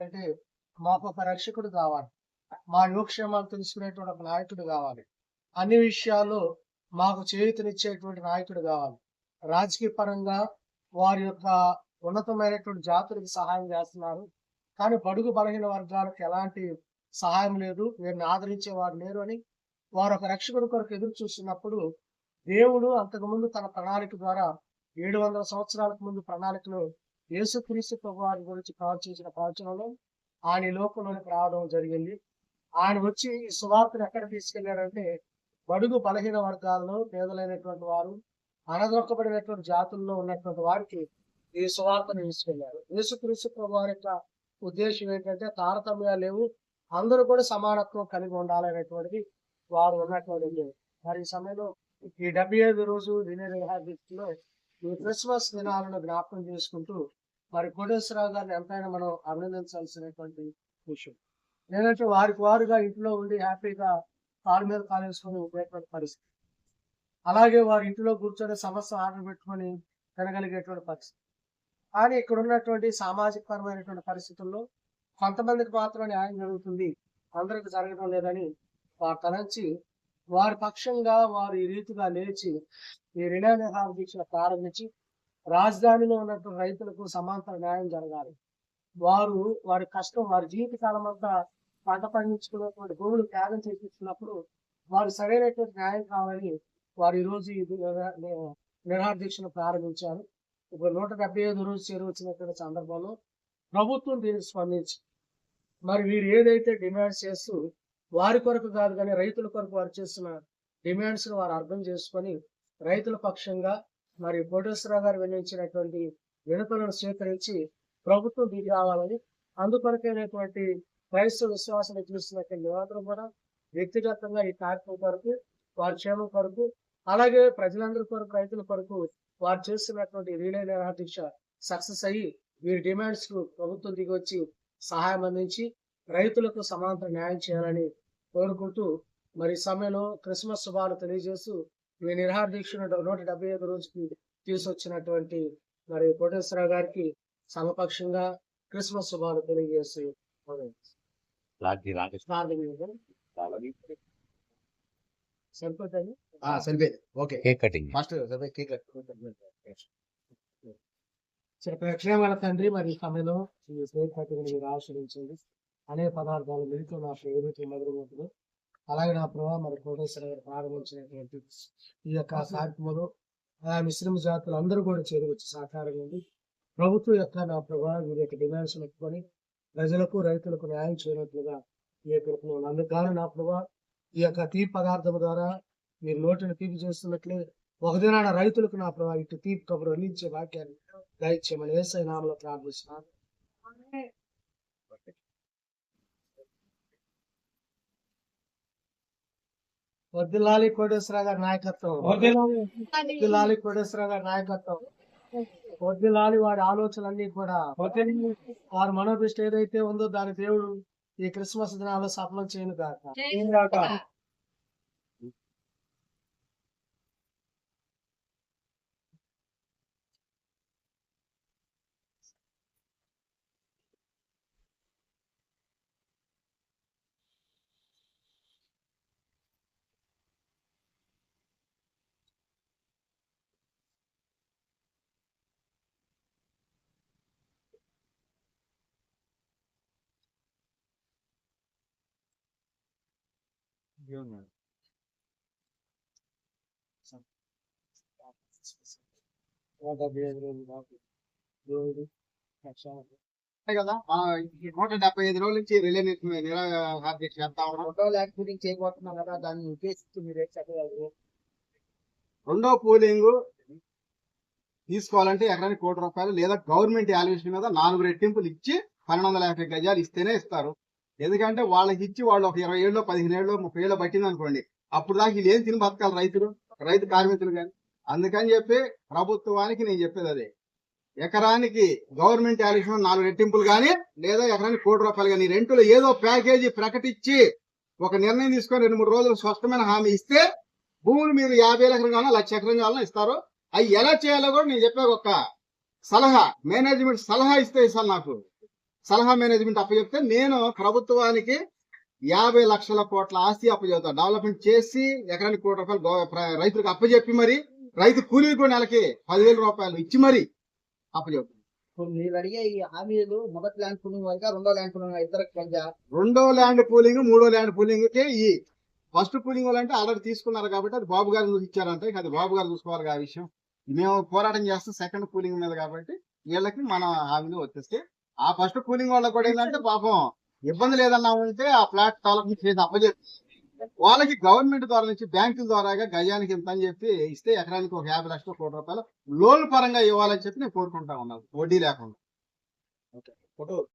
అంటే మాకు ఒక రక్షకుడు కావాలి. మా యోగక్షేమాలు తెలుసుకునేటువంటి ఒక నాయకుడు కావాలి. అన్ని విషయాల్లో మాకు చేయూతనిచ్చేటువంటి నాయకుడు కావాలి. రాజకీయ పరంగా వారి యొక్క ఉన్నతమైనటువంటి జాతులకు సహాయం చేస్తున్నారు. కానీ బడుగు బలహీన వర్గాలకు ఎలాంటి సహాయం లేదు. వీరిని ఆదరించే వారు లేరు అని వారు ఒక రక్షకుడి కొరకు ఎదురు చూస్తున్నప్పుడు దేవుడు అంతకుముందు తన ప్రణాళిక ద్వారా ఏడు వందల సంవత్సరాలకు ముందు ప్రణాళికలు యేసుక్రీస్తు ప్రభు వారి గురించి ప్రవచించిన ప్రవచనంలో ఆయన ఈ లోకంలోనికి రావడం జరిగింది. ఆయన వచ్చి ఈ సువార్తను ఎక్కడ తీసుకెళ్ళారంటే బడుగు బలహీన వర్గాల్లో పేదలైనటువంటి వారు అనదొక్కబడినటువంటి జాతుల్లో ఉన్నటువంటి వారికి ఈ సువార్తను తీసుకెళ్ళారు. యేసుక్రీస్తు ప్రభు వారి యొక్క ఉద్దేశం ఏంటంటే తారతమ్యాలు లేవు అందరూ కూడా సమానత్వం కలిగి ఉండాలనేటువంటిది వారు ఉన్నటువంటి మరి ఈ సమయంలో ఈ డెబ్బై ఐదు రోజు దినలో ఈ క్రిస్మస్ దినాలను జ్ఞాపకం చేసుకుంటూ మరి కోటేశ్వరరావు గారిని ఎంతైనా మనం అభినందించాల్సినటువంటి విషయం. లేదంటే వారికి వారుగా ఇంట్లో ఉండి హ్యాపీగా కాలు మీద కాలు ఉండేటువంటి పరిస్థితి. అలాగే వారి ఇంట్లో కూర్చొని సమస్య ఆర్డర్ పెట్టుకొని తినగలిగేటువంటి పరిస్థితి. కానీ ఇక్కడ ఉన్నటువంటి సామాజిక పరమైనటువంటి పరిస్థితుల్లో కొంతమందికి మాత్రం న్యాయం జరుగుతుంది అందరికి జరగడం లేదని వారు తలంచి వారి పక్షంగా వారు ఈ రీతిగా లేచి ఈ రిలే నిహార దీక్షను ప్రారంభించి రాజధానిలో ఉన్నటువంటి రైతులకు సమాంతర న్యాయం జరగాలి. వారు వారి కష్టం వారి జీవితకాలం అంతా పంట పండించుకున్నటువంటి భూములు త్యాగం చేపించినప్పుడు వారు సరైనటువంటి న్యాయం కావాలని వారు ఈరోజు రోజు నిరా- దీక్షను ప్రారంభించారు. ఇప్పుడు నూట డెబ్బై ఐదు రోజు చేరువచ్చినటువంటి సందర్భంలో ప్రభుత్వం దీనికి స్పందించి మరి వీరు ఏదైతే డిమాండ్స్ చేస్తూ వారి కొరకు కాదు కానీ రైతుల కొరకు వారు చేస్తున్న డిమాండ్స్ వారు అర్థం చేసుకొని రైతుల పక్షంగా మరి కోటేశ్వరరావు గారు వినియోగించినటువంటి వినతులను స్వీకరించి ప్రభుత్వం దిగి రావాలని అందుకొరకైనటువంటి క్రైస్తవ విశ్వాసం చూస్తున్నటువంటి నివాదం కూడా వ్యక్తిగతంగా ఈ కార్యక్రమం కొరకు వారి క్షేమం కొరకు అలాగే ప్రజలందరి కొరకు రైతుల కొరకు వారు చేస్తున్నటువంటి రీలే నిరాదీక్ష సక్సెస్ అయ్యి వీరి డిమాండ్స్కు ప్రభుత్వం దిగి వచ్చి సహాయం అందించి రైతులకు సమాంతర న్యాయం చేయాలని కోరుకుంటూ మరి సమయంలో క్రిస్మస్ శుభాలు తెలియజేస్తూ ఈ నిరహార దీక్షను నూట డెబ్బై ఐదు రోజుకి తీసుకొచ్చినటువంటి మరి కోటేశ్వరరావు గారికి సమపక్షంగా క్రిస్మస్ శుభాలు చేద్దాం. సరిపోతుంది సరిపోయింది. Okay. Cake cutting. First cake తండ్రి మరి సమయంలో ఈ పేరు పట్టుకుని మీరు ఆశ్రయించండి. అనేక పదార్థాలు మిళితో నా పేరుతో మొదలుగుతుంది అలాగే నా ప్రభావ మరి కోటేశ్వర గారు ప్రారంభించినటువంటి ఈ యొక్క కార్యక్రమంలో ఆ మిశ్రమ జాతులు అందరూ కూడా చేరువచ్చి సహకారం ఉంది ప్రభుత్వం యొక్క నా ప్రభావ వీరి యొక్క డిమాండ్స్ ఒప్పుకొని ప్రజలకు రైతులకు న్యాయం చేయనట్లుగా ఈ యొక్క అందుకు గాను నా ప్రభావ ఈ యొక్క తీపి పదార్థం ద్వారా మీరు నోటిని తీపి చేస్తున్నట్లే ఒక దినాన రైతులకు నా ప్రభావ ఇటు తీపి కబురు అందించే వాక్యాన్ని దయచేయమని ఏసై నామలో ప్రార్థిస్తున్నాను. వర్దిల్లాలి కోటేశ్వర గారి నాయకత్వం. వర్దిల్లాలి కోటేశ్వర గారి నాయకత్వం. వర్దిల్లాలి వారి ఆలోచనలన్నీ కూడా. వారి మనోదృష్టి ఏదైతే ఉందో దాని దేవుడు ఈ క్రిస్మస్ దినాల్లో సఫలం చేయను కాక దేవుడు కదా నూట డెబ్బై ఐదు రోజుల నుంచి రిలే నిరాహార దీక్ష చేస్తా ఉన్నాం ఫోటో యాక్టివిటీ చేయబోతున్నాం కదా దాన్ని ఉద్దేశించి మీరు ఏం చెప్పగలరు రెండో పూలింగ్ తీసుకోవాలంటే ఎకరానికి కోటి రూపాయలు లేదా గవర్నమెంట్ వాల్యుయేషన్ మీద నాలుగు రెట్టింపులు ఇచ్చి పన్నెండు వందల యాభై గజాలు ఇస్తేనే ఇస్తారు. ఎందుకంటే వాళ్ళకి ఇచ్చి వాళ్ళు ఒక ఇరవై ఏళ్ళు పదిహేను ఏళ్ళు ముప్పై ఏళ్ళు పట్టింది అనుకోండి అప్పుడు దాకా వీళ్ళు ఏం తిని బతకాలి రైతులు రైతు కార్మికులు కానీ. అందుకని చెప్పి ప్రభుత్వానికి నేను చెప్పేది అదే. ఎకరానికి గవర్నమెంట్ వాల్యుయేషన్ నాలుగు రెట్టింపులు కానీ లేదా ఎకరానికి కోటి రూపాయలు కానీ రెంటులో ఏదో ప్యాకేజీ ప్రకటించి ఒక నిర్ణయం తీసుకొని రెండు మూడు రోజులు స్పష్టమైన హామీ ఇస్తే భూములు మీరు యాభై ఎకరం కావాలన్నా లక్ష ఎకరం కావాలన్నా ఇస్తారు అవి ఎలా చేయాలో కూడా నేను చెప్పే ఒక సలహా మేనేజ్మెంట్ సలహా ఇస్తే ఇస్తాను నాకు. సలహా మేనేజ్మెంట్ అప్పచెప్తే నేను ప్రభుత్వానికి యాభై లక్షల కోట్ల ఆస్తి అప్పచెబుతాను డెవలప్మెంట్ చేసి ఎకరానికి కోటి రూపాయలు రైతులకు అప్పచెప్పి మరి రైతు కూలీలకు నెలకి పదివేల రూపాయలు ఇచ్చి మరి అప్పచెబుతాను మీరు అడిగే ఈ హామీలు మొదటి ల్యాండ్ పూలింగ్ వైక రెండో ల్యాండ్ పూలింగ్ ఇద్దరికి మధ్య రెండో ల్యాండ్ పూలింగ్ మూడో ల్యాండ్ పూలింగ్కి ఈ ఫస్ట్ పూలింగ్ వాళ్ళంటే ఆల్రెడీ తీసుకున్నారు కాబట్టి అది బాబు గారు ఇచ్చారంటే అది బాబు గారు చూసుకోవాలి ఆ విషయం. మేము పోరాటం చేస్తాం సెకండ్ కూలింగ్ మీద కాబట్టి వీళ్ళకి మన హామీలు వచ్చేస్తే ఆ ఫస్ట్ కూలింగ్ వాళ్ళకి కూడా ఏంటంటే పాపం ఇబ్బంది లేదన్నా ఉంటే ఆ ఫ్లాట్ డెవలప్మెంట్ చేసి అప్పచెప్పి వాళ్ళకి గవర్నమెంట్ ద్వారా నుంచి బ్యాంకుల ద్వారాగా గజానికి ఇంత అని చెప్పి ఇస్తే ఎకరానికి ఒక యాభై లక్షల కోటి రూపాయలు లోన్ పరంగా ఇవ్వాలని చెప్పి నేను కోరుకుంటా ఉన్నాను. వడ్డీ లేకుండా. ఫోటో